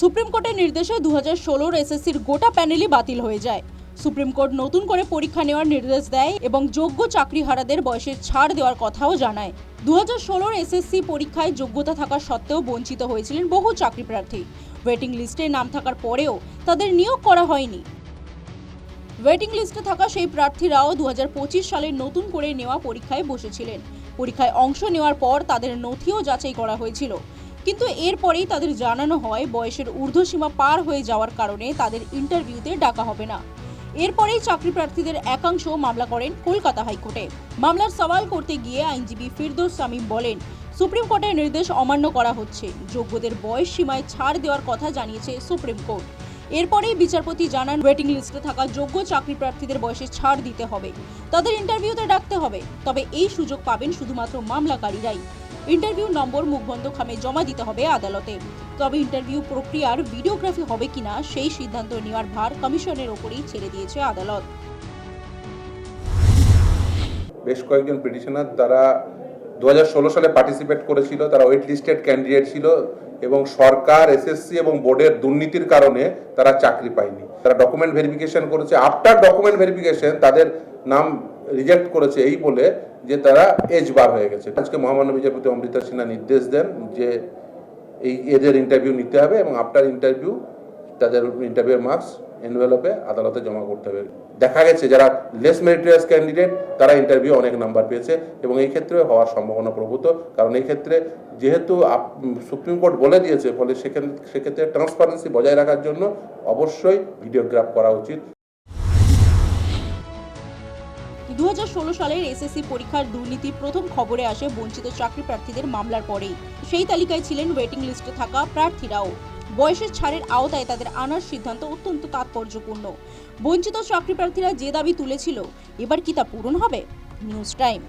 Supreme কোর্টের নির্দেশে দু হাজার ষোলোর এসএসসির গোটা প্যানেলই বাতিল হয়ে যায়। সুপ্রিম কোর্ট নতুন করে পরীক্ষা নেওয়ার নির্দেশ দেয় এবং যোগ্য চাকরিহারাদের বয়সের ছাড় দেওয়ার কথাও জানায়। দু হাজার ষোলোর এসএসসি পরীক্ষায় যোগ্যতা থাকা সত্ত্বেও বঞ্চিত হয়েছিলেন বহু চাকরি প্রার্থী ওয়েটিং লিস্টে নাম থাকার পরেও তাদের নিয়োগ করা হয়নি। ওয়েটিং লিস্টে থাকা সেই প্রার্থীরাও দু হাজার পঁচিশ সালে নতুন করে নেওয়া পরীক্ষায় বসেছিলেন। পরীক্ষায় অংশ নেওয়ার পর তাদের নথিও যাচাই করা হয়েছিল। কিন্তু এরপরেই তাদের জানানো হয় বয়সের ঊর্ধ্বসীমা পার হয়ে যাওয়ার কারণে তাদের ইন্টারভিউতে ডাকা হবে না। এরপরেই চাকরি প্রার্থীদের একাংশ মামলা করেন কলকাতা হাইকোর্টে। মামলার সওয়াল করতে গিয়ে আইনজীবী ফিরদৌস সামিম বলেন, সুপ্রিম কোর্টের নির্দেশ অমান্য করা হচ্ছে। যোগ্যদের বয়স সীমায় ছাড় দেওয়ার কথা জানিয়েছে সুপ্রিম কোর্ট। এরপরেই বিচারপতি জানান, ওয়েটিং লিস্টে থাকা যোগ্য চাকরি প্রার্থীদের বয়সে ছাড় দিতে হবে। তাদের ইন্টারভিউতে ডাকতে হবে। তবে এই সুযোগ পাবেন শুধুমাত্র মামলাকারীরাই। ইন্টারভিউ নম্বর মুখবন্ধ খামে জমা দিতে হবে আদালতে। তবে ইন্টারভিউ প্রক্রিয়ার ভিডিওগ্রাফি হবে কিনা সেই সিদ্ধান্ত নেওয়ার ভার কমিশনের ওপরেই ছেড়ে দিয়েছে আদালত। বেশ কয়েকজন পিটিশনার তারা দু হাজার ষোলো সালে পার্টিসিপেট করেছিল, তারা ওয়েট লিস্টেড ক্যান্ডিডেট ছিল এবং সরকার এসএসসি এবং বোর্ডের দুর্নীতির কারণে তারা চাকরি পায়নি। তারা ডকুমেন্ট ভেরিফিকেশন করেছে। আফটার ডকুমেন্ট ভেরিফিকেশন তাদের নাম রিজেক্ট করেছে এই বলে যে তারা এজ বার হয়ে গেছে। আজকে মহামান্য বিচারপতি অমৃতা সিনহা নির্দেশ দেন যে এই এদের ইন্টারভিউ নিতে হবে এবং আফটার ইন্টারভিউ তাদের ইন্টারভিউ মার্কস এনভেলপে আদালতে জমা করতে হবে। দেখা গেছে যারা লেস মেরিটোরিয়াস ক্যান্ডিডেট তারা ইন্টারভিউ অনেক নাম্বার পেয়েছে এবং এই ক্ষেত্রে হওয়ার সম্ভাবনা প্রভূত। কারণ এই ক্ষেত্রে যেহেতু সুপ্রিম কোর্ট বলে দিয়েছে, ফলে সেখানে সেক্ষেত্রে ট্রান্সপারেন্সি বজায় রাখার জন্য অবশ্যই ভিডিওগ্রাফ করা উচিত। দু হাজার ষোলো সালের এসএসসি পরীক্ষার দুর্নীতির প্রথম খবরে আসে বঞ্চিত চাকরি প্রার্থীদের মামলার পরেই। সেই তালিকায় ছিলেন ওয়েটিং লিস্টে থাকা প্রার্থীরাও। বয়সের ছাড়ের আওতায় তাদের আনার সিদ্ধান্ত অত্যন্ত তাৎপর্যপূর্ণ। বঞ্চিত চাকরি প্রার্থীরা যে দাবি তুলেছিল, এবার কি তা পূরণ হবে? News time.